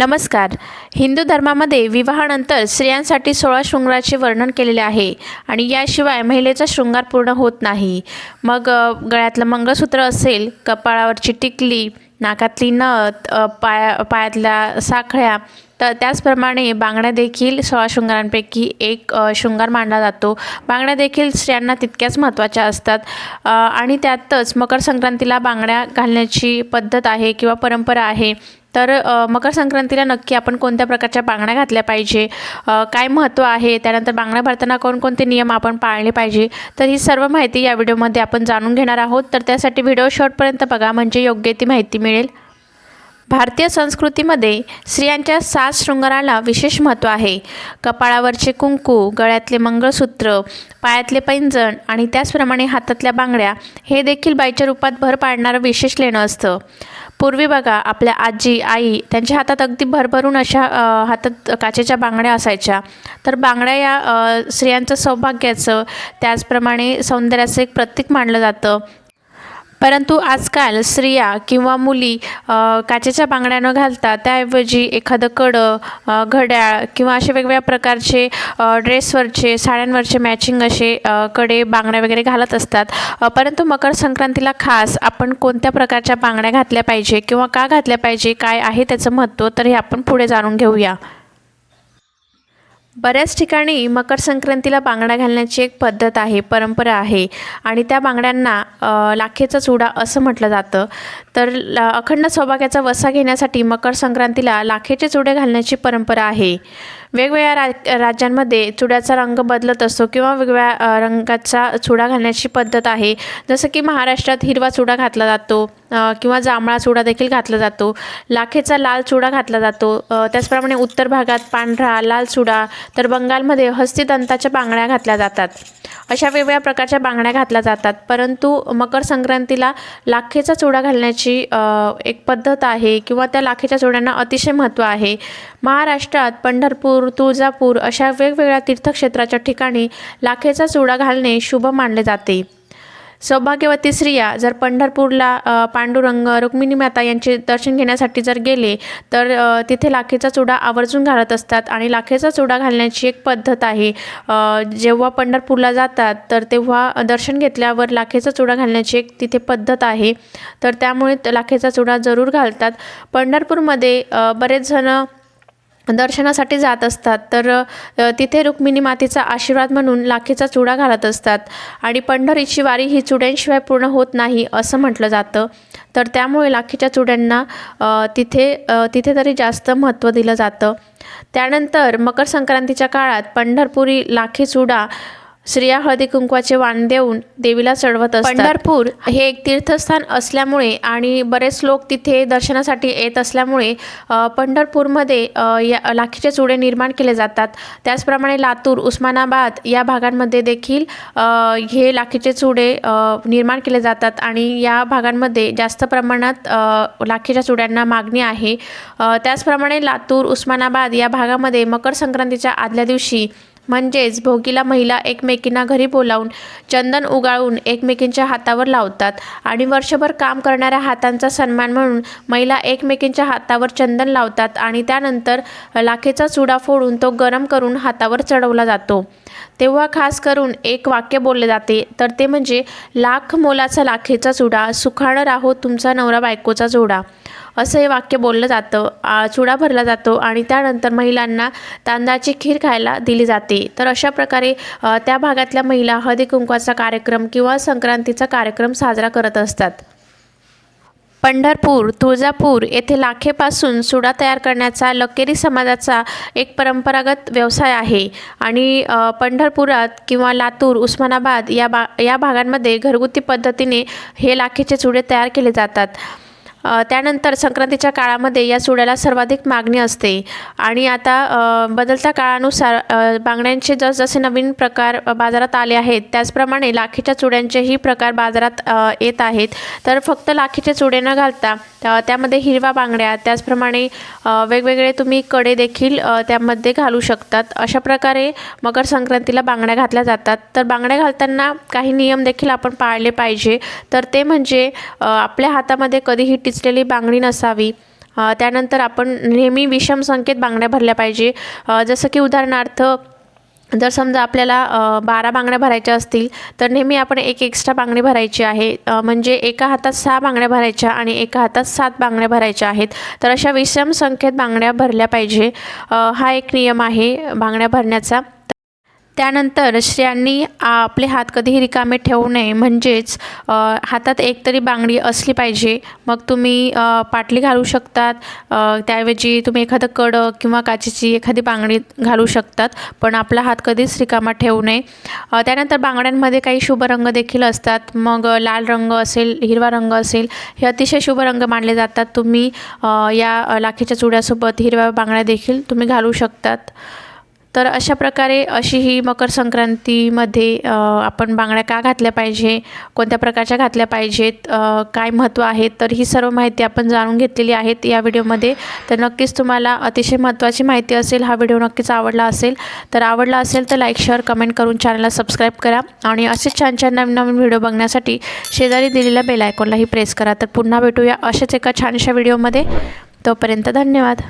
नमस्कार. हिंदू धर्मामध्ये विवाहानंतर स्त्रियांसाठी सोळा शृंगाराचे वर्णन केलेले आहे आणि याशिवाय महिलेचा शृंगार पूर्ण होत नाही. मग गळ्यातलं मंगळसूत्र असेल कपाळावरची टिकली नाकातली नथ पाया पायातल्या साखळ्या तर त्याचप्रमाणे बांगड्या देखील सोळा शृंगारांपैकी एक शृंगार मानला जातो. बांगड्या देखील स्त्रियांना तितक्याच महत्त्वाच्या असतात. आणि त्यातच मकर संक्रांतीला बांगड्या घालण्याची पद्धत आहे किंवा परंपरा आहे. तर मकर संक्रांतीला नक्की आपण कोणत्या प्रकारच्या बांगड्या घातल्या पाहिजे? काय महत्त्व आहे? त्यानंतर बांगड्या भरताना कोणकोणते नियम आपण पाळले पाहिजे? तर ही सर्व माहिती या व्हिडिओमध्ये आपण जाणून घेणार आहोत. तर त्यासाठी व्हिडिओ शॉर्टपर्यंत बघा. म्हणजे योग्य ती माहिती मिळेल. भारतीय संस्कृतीमध्ये स्त्रियांच्या साज शृंगाराला विशेष महत्त्व आहे. कपाळावरचे कुंकू गळ्यातले मंगळसूत्र पायातले पैंजण आणि त्याचप्रमाणे हातातल्या बांगड्या हे देखील बाईच्या रूपात भर पाडणारं विशेष लेणं असतं. पूर्वी बघा आपल्या आजी आई त्यांच्या हातात अगदी भरभरून अशा हातात काचेच्या बांगड्या असायच्या. तर बांगड्या या स्त्रियांचं सौभाग्याचं त्याचप्रमाणे सौंदर्याचं एक प्रतीक मानलं जातं. परंतु आजकाल स्त्रिया किंवा मुली काचेच्या बांगड्या न घालता त्याऐवजी एखादं कडं घड्याळ किंवा असे वेगवेगळ्या प्रकारचे ड्रेसवरचे साड्यांवरचे मॅचिंग असे कडे बांगड्या वगैरे घालत असतात. परंतु मकर संक्रांतीला खास आपण कोणत्या प्रकारच्या बांगड्या घातल्या पाहिजे किंवा का घातल्या पाहिजे काय आहे त्याचं महत्त्व तर हे आपण पुढे जाणून घेऊया. बऱ्याच ठिकाणी मकर संक्रांतीला बांगड्या घालण्याची एक पद्धत आहे परंपरा आहे. आणि त्या बांगड्यांना लाखेचा चुडा असं म्हटलं जातं. तर अखंड सौभाग्याचा वसा घेण्यासाठी मकर संक्रांतीला लाखेचे चुडे घालण्याची परंपरा आहे. वेगवेगळ्या रा राज्यांमध्ये चुड्याचा रंग बदलत असतो किंवा वेगवेगळ्या रंगाचा चुडा घालण्याची पद्धत आहे. जसं की महाराष्ट्रात हिरवा चुडा घातला जातो किंवा जांभळा चुडा देखील घातला जातो. लाखेचा लाल चुडा घातला जातो. त्याचप्रमाणे उत्तर भागात पांढरा लाल चुडा तर बंगालमध्ये हस्तिदंताच्या बांगड्या घातल्या जातात. अशा वेगवेगळ्या प्रकारच्या बांगड्या घातल्या जातात. परंतु मकर संक्रांतीला लाखेचा चुडा घालण्याची एक पद्धत आहे किंवा त्या लाखेच्या चुड्यांना अतिशय महत्त्व आहे. महाराष्ट्रात पंढरपूर तुळजापूर अशा वेगवेगळ्या तीर्थक्षेत्राच्या ठिकाणी लाखेचा चुडा घालणे शुभ मानले जाते. सौभाग्यवती स्त्रिया जर पंढरपूरला पांडुरंग रुक्मिणी माता यांचे दर्शन घेण्यासाठी जर गेले तर तिथे लाखेचा चुडा आवर्जून घालत असतात आणि लाखेचा चुडा घालण्याची एक पद्धत आहे. जेव्हा पंढरपूरला जातात तर तेव्हा दर्शन घेतल्यावर लाखेचा चुडा घालण्याची एक तिथे पद्धत आहे. तर त्यामुळे लाखेचा चुडा जरूर घालतात. पंढरपूरमध्ये बरेच जणं दर्शनासाठी जात असतात. तर तिथे रुक्मिणी मातेचा आशीर्वाद म्हणून लाखेचा चुडा घालत असतात. आणि पंढरीची वारी ही चुड्यांशिवाय पूर्ण होत नाही असं म्हटलं जातं. तर त्यामुळे लाखेच्या चुड्यांना तिथे तिथे तरी जास्त महत्त्व दिलं जातं. त्यानंतर मकर संक्रांतीच्या काळात पंढरपुरी लाखे चुडा स्त्रिया हळदी कुंकवाचे वाण देऊन देवीला चढवत असतात. पंढरपूर हे एक तीर्थस्थान असल्यामुळे आणि बरेच लोक तिथे दर्शनासाठी येत असल्यामुळे पंढरपूरमध्ये या लाखीचे चुडे निर्माण केले जातात. त्याचप्रमाणे लातूर उस्मानाबाद या भागांमध्ये देखील हे लाखीचे चुडे निर्माण केले जातात आणि या भागांमध्ये जास्त प्रमाणात लाखीच्या चुड्यांना मागणी आहे. त्याचप्रमाणे लातूर उस्मानाबाद या भागामध्ये मकर संक्रांतीच्या आदल्या दिवशी म्हणजेच भोगीला महिला एकमेकींना घरी बोलावून चंदन उगाळून एकमेकींच्या हातावर लावतात आणि वर्षभर काम करणाऱ्या हातांचा सन्मान म्हणून महिला एकमेकींच्या हातावर चंदन लावतात आणि त्यानंतर लाखेचा चुडा फोडून तो गरम करून हातावर चढवला जातो. तेव्हा खास करून एक वाक्य बोलले जाते तर ते म्हणजे लाख मोलाचा लाखेचा चुडा सुखाणं राहो तुमचा नवरा बायकोचा जोडा. असं हे वाक्य बोललं जातं. चुडा भरला जातो आणि त्यानंतर महिलांना तांदळाची खीर खायला दिली जाते. तर अशा प्रकारे त्या भागातल्या महिला हळदी कुंकवाचा कार्यक्रम किंवा संक्रांतीचा कार्यक्रम साजरा करत असतात. पंढरपूर तुळजापूर येथे लाखेपासून सुडा तयार करण्याचा लकेरी समाजाचा एक परंपरागत व्यवसाय आहे. आणि पंढरपुरात किंवा लातूर उस्मानाबाद या बा या भागांमध्ये घरगुती पद्धतीने हे लाखेचे चुडे तयार केले जातात. त्यानंतर संक्रांतीच्या काळामध्ये या चुड्याला सर्वाधिक मागणी असते. आणि आता बदलत्या काळानुसार बांगड्यांचे जसजसे नवीन प्रकार बाजारात आले आहेत त्याचप्रमाणे लाखीच्या चुड्यांचेही प्रकार बाजारात येत आहेत. तर फक्त लाखीचे चुडे न घालता त्यामध्ये हिरवा बांगड्या त्याचप्रमाणे वेगवेगळे तुम्ही कडे देखील त्यामध्ये घालू शकतात. अशा प्रकारे मकर संक्रांतीला बांगड्या घातल्या जातात. तर बांगड्या घालताना काही नियम देखील आपण पाळले पाहिजे. तर ते म्हणजे आपल्या हातामध्ये कधीही किचलेली बांगडी नसावी. त्यानंतर आपण नेहमी विषम संख्येत बांगड्या भरल्या पाहिजे. जसं की उदाहरणार्थ जर समजा आपल्याला बारा बांगड्या भरायच्या असतील तर नेहमी आपण एक एक्स्ट्रा बांगडी भरायची आहे. म्हणजे एका हातात सहा बांगड्या भरायच्या आणि एका हातात सात बांगड्या भरायच्या आहेत. तर अशा विषम संख्येत बांगड्या भरल्या पाहिजे. हा एक नियम आहे बांगड्या भरण्याचा. त्यानंतर स्त्रियांनी आपले हात कधीही रिकामे ठेवू नये. म्हणजेच हातात एक तरी बांगडी असली पाहिजे. मग तुम्ही पाटली घालू शकतात. त्याऐवजी तुम्ही एखादं कडं किंवा काचेची एखादी बांगडी घालू शकतात. पण आपला हात कधीच रिकामा ठेवू नये. त्यानंतर बांगड्यांमध्ये काही शुभ रंग देखील असतात. मग लाल रंग असेल हिरवा रंग असेल हे अतिशय शुभ रंग मानले जातात. तुम्ही या लाखीच्या लाखेच्या चुड्यासोबत हिरव्या बांगड्या देखील तुम्ही घालू शकतात. तर अशा प्रकारे अशी ही मकर संक्रांतीमध्ये आपण बांगड्या का घातल्या पाहिजे? कोणत्या प्रकारच्या घातल्या पाहिजेत? काय महत्त्व आहे? तर ही सर्व माहिती आपण जाणून घेतलेली आहेत या व्हिडिओमध्ये. तर नक्कीच तुम्हाला अतिशय महत्त्वाची माहिती असेल हा व्हिडिओ नक्कीच आवडला असेल. तर आवडला असेल तर लाईक शेअर कमेंट करून चॅनलला सबस्क्राईब करा आणि असेच छान छान नवीन नवीन व्हिडिओ बघण्यासाठी शेजारी दिलेल्या बेल आयकॉनलाही प्रेस करा. तर पुन्हा भेटूया अशाच एका छानशा व्हिडिओमध्ये. तोपर्यंत धन्यवाद.